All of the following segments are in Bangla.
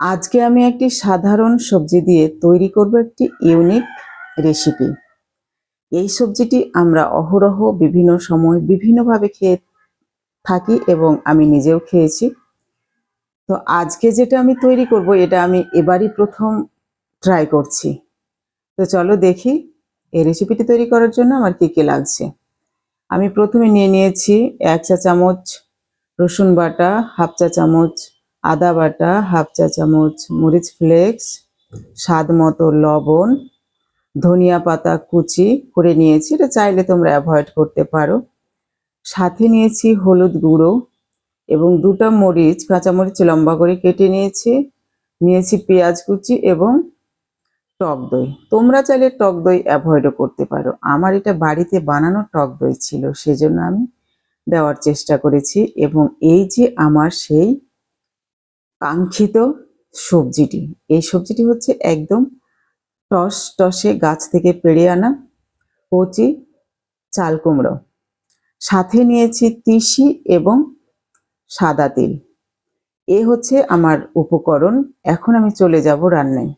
আজকে আমি একটি সাধারণ সবজি দিয়ে তৈরি করব একটি ইউনিক রেসিপি। এই সবজিটি আমরা অহরহ বিভিন্ন সময় বিভিন্নভাবে খেয়ে থাকি এবং আমি নিজেও খেয়েছি। তো আজকে যেটা আমি তৈরি করব, এটা আমি এবারই প্রথম ট্রাই করছি। তো চলো দেখি এই রেসিপিটি তৈরি করার জন্য আমার কী কী লাগছে। আমি প্রথমে নিয়ে নিয়েছি এক চা চামচ রসুন বাটা, হাফ চা চামচ আদা বাটা, হাফ চা চামচ মরিচ ফ্লেক্স, স্বাদ মতো লবণ, ধনিয়া পাতা কুচি করে নিয়েছি। এটা চাইলে তোমরা অ্যাভয়েড করতে পারো। সাথে নিয়েছি হলুদ গুঁড়ো এবং দুটো মরিচ কাঁচামরিচ লম্বা করে কেটে নিয়েছি। নিয়েছি পেঁয়াজ কুচি এবং টক দই। তোমরা চাইলে টক দই অ্যাভয়েডও করতে পারো। আমার এটা বাড়িতে বানানো টক দই ছিল, সেজন্য আমি দেওয়ার চেষ্টা করেছি এবং এই যে আমার সেই কাঙ্ক্ষিত সবজিটি। এই সবজিটি হচ্ছে একদম টস টসে গাছ থেকে পেড়ে আনা কচি চাল কুমড়ো। সাথে নিয়েছি তিসি এবং সাদা তিল। এ হচ্ছে আমার উপকরণ। এখন আমি চলে যাব রান্নায়।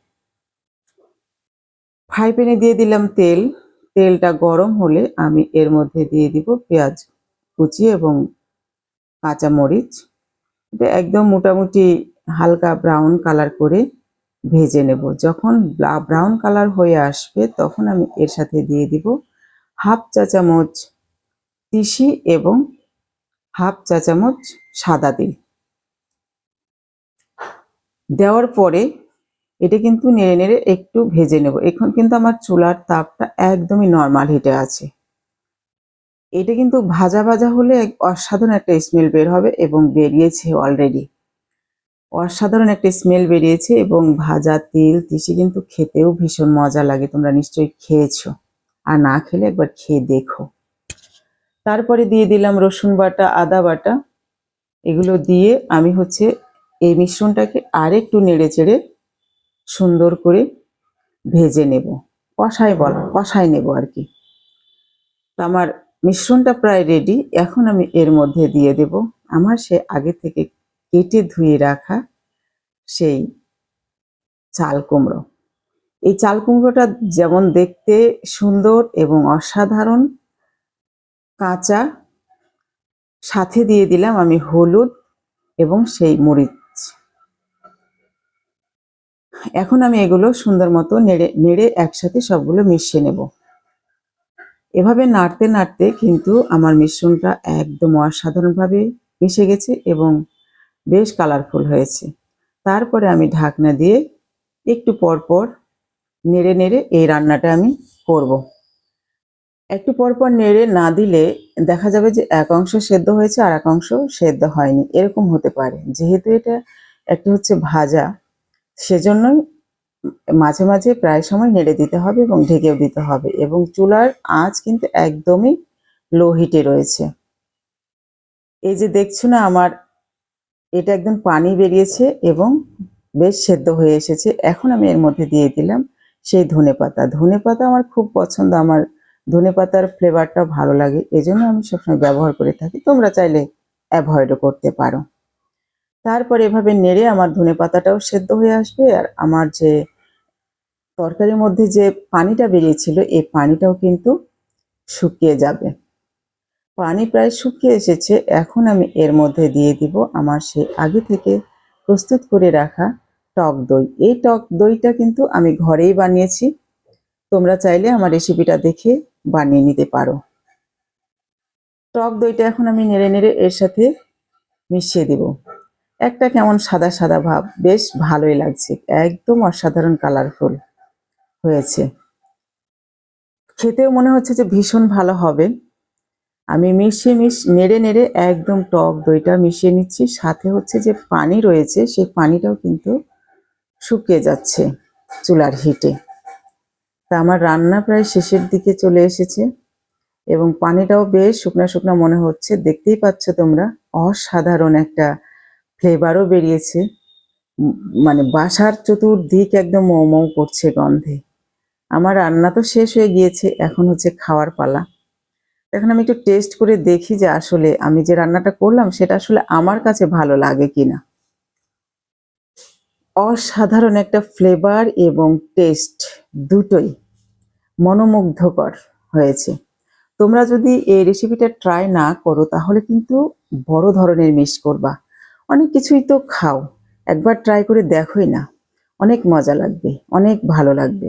ফ্রাই প্যানে দিয়ে দিলাম তেল। তেলটা গরম হলে আমি এর মধ্যে দিয়ে দিব পেঁয়াজ কুচি এবং কাঁচা মরিচ এটা একদম মোটামুটি হালকা ব্রাউন কালার করে ভেজে নেব। যখন ব্রাউন কালার হয়ে আসবে, তখন আমি এর সাথে দিয়ে দিব হাফ চা চামচ তিসি এবং হাফ চা চামচ সাদা তিল। দেওয়ার পরে এটা কিন্তু নেড়ে নেড়ে একটু ভেজে নেব। এখন কিন্তু আমার চুলার তাপটা একদমই নর্মাল হিটে আছে। এটা কিন্তু ভাজা ভাজা হলে এক অসাধারণ একটা স্মেল বের হবে এবং বেরিয়েছে অলরেডি অসাধারণ একটা স্মেল বেরিয়েছে এবং ভাজা তিল, তিসি কিন্তু খেতেও ভীষণ মজা লাগে, তোমরা নিশ্চয়ই খেয়েছো। আর না খেলে একবার খেয়ে দেখো। তারপরে দিয়ে দিলাম রসুন বাটা, আদা বাটা। এগুলো দিয়ে আমি হচ্ছে এই মিশ্রণটাকে আরেকটু নেড়ে চেড়ে সুন্দর করে ভেজে নেব। কষাই বলা, কষাই নেব আর কি। তো আমার মিশ্রণটা প্রায় রেডি এখন আমি এর মধ্যে দিয়ে দেব। আমার সে আগে থেকে কেটে ধুয়ে রাখা সেই চাল কুমড়ো। এই চাল কুমড়োটা যেমন দেখতে সুন্দর এবং অসাধারণ, কাঁচা, সাথে দিয়ে দিলাম আমি হলুদ এবং সেই মরিচ। এখন আমি এগুলো সুন্দর মতো নেড়ে নেড়ে একসাথে সবগুলো মিশিয়ে নেব। এভাবে নাড়তে নাড়তে কিন্তু আমার মিশ্রণটা একদম অসাধারণভাবে মিশে গেছে এবং বেশ কালারফুল হয়েছে। তারপরে আমি ঢাকনা দিয়ে একটু পর পর নেড়ে নেড়ে এই রান্নাটা আমি করব। একটু পর পর নেড়ে না দিলে দেখা যাবে যে এক অংশ সেদ্ধ হয়েছে আর এক অংশ সেদ্ধ হয়নি। এরকম হতে পারে। যেহেতু এটা একটা হচ্ছে ভাজা, সেজন্যই মাঝে মাঝে প্রায় সময় নেড়ে দিতে হবে এবং ঢেকেও দিতে হবে এবং চুলার আঁচ কিন্তু একদমই লো হিটে রয়েছে। এই যে দেখছ না আমার এটা একদম পানি বেরিয়েছে এবং বেশ সেদ্ধ হয়ে এসেছে। এখন আমি এর মধ্যে দিয়ে দিলাম সেই ধনে পাতা। ধনে পাতা আমার খুব পছন্দ। আমার ধনে পাতার ফ্লেভারটা ভালো লাগে। এজন্য আমি সবসময় ব্যবহার করে থাকি। তোমরা চাইলে অ্যাভয়েডও করতে পারো। তারপর এভাবে নেড়ে আমার ধনে পাতাটাও সেদ্ধ হয়ে আসবে। আর আমার যে তরকারির মধ্যে যে পানিটা বেরিয়েছিল, এই পানিটাও কিন্তু শুকিয়ে যাবে। পানি প্রায় শুকিয়ে এসেছে, এখন আমি এর মধ্যে দিয়ে দিব আমার সে আগে থেকে প্রস্তুত করে রাখা টক দই। এই টক দইটা কিন্তু আমি ঘরেই বানিয়েছি। তোমরা চাইলে আমার রেসিপিটা দেখে বানিয়ে নিতে পারো। টক দইটা এখন আমি নেড়ে নেড়ে এর সাথে মিশিয়ে দিব। একটা কেমন সাদা সাদা ভাব, বেশ ভালোই লাগছে, একদম অসাধারণ কালারফুল হয়েছে। খেতেও মনে হচ্ছে যে ভীষণ ভালো হবে। আমি মিশিয়ে মিশ, নেড়ে নেড়ে একদম টক দইটা মিশিয়ে নিচ্ছি। সাথে হচ্ছে যে পানি রয়েছে, সেই পানিটাও কিন্তু শুকিয়ে যাচ্ছে চুলার হিটে। তা আমার রান্না প্রায় শেষের দিকে চলে এসেছে এবং পানিটাও বেশ শুকনা শুকনা মনে হচ্ছে। দেখতেই পাচ্ছ তোমরা, অসাধারণ একটা ফ্লেভারও বেরিয়েছে। মানে বাসার চতুর্দিক একদম মৌ করছে গন্ধে। আমার রান্না তো শেষ হয়ে গিয়েছে, এখন হচ্ছে খাওয়ার পালা। এখন আমি একটু টেস্ট করে দেখি যে আসলে আমি যে রান্নাটা করলাম, সেটা আসলে আমার কাছে ভালো লাগে কিনা। অসাধারণ একটা ফ্লেভার এবং টেস্ট দুটোই মনোমুগ্ধকর হয়েছে। তোমরা যদি এই রেসিপিটা ট্রাই না করো, তাহলে কিন্তু বড় ধরনের মিস করবা। অনেক কিছুই তো খাও, একবার ট্রাই করে দেখোই না। অনেক মজা লাগবে, অনেক ভালো লাগবে।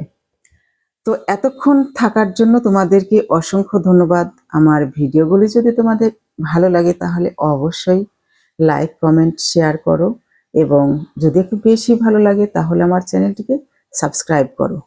তো এতক্ষণ থাকার জন্য তোমাদেরকে অসংখ্য ধন্যবাদ। আমার ভিডিওগুলি যদি তোমাদের ভালো লাগে তাহলে অবশ্যই লাইক, কমেন্ট, শেয়ার করো এবং যদি একটু বেশি ভালো লাগে তাহলে আমার চ্যানেলটিকে সাবস্ক্রাইব করো।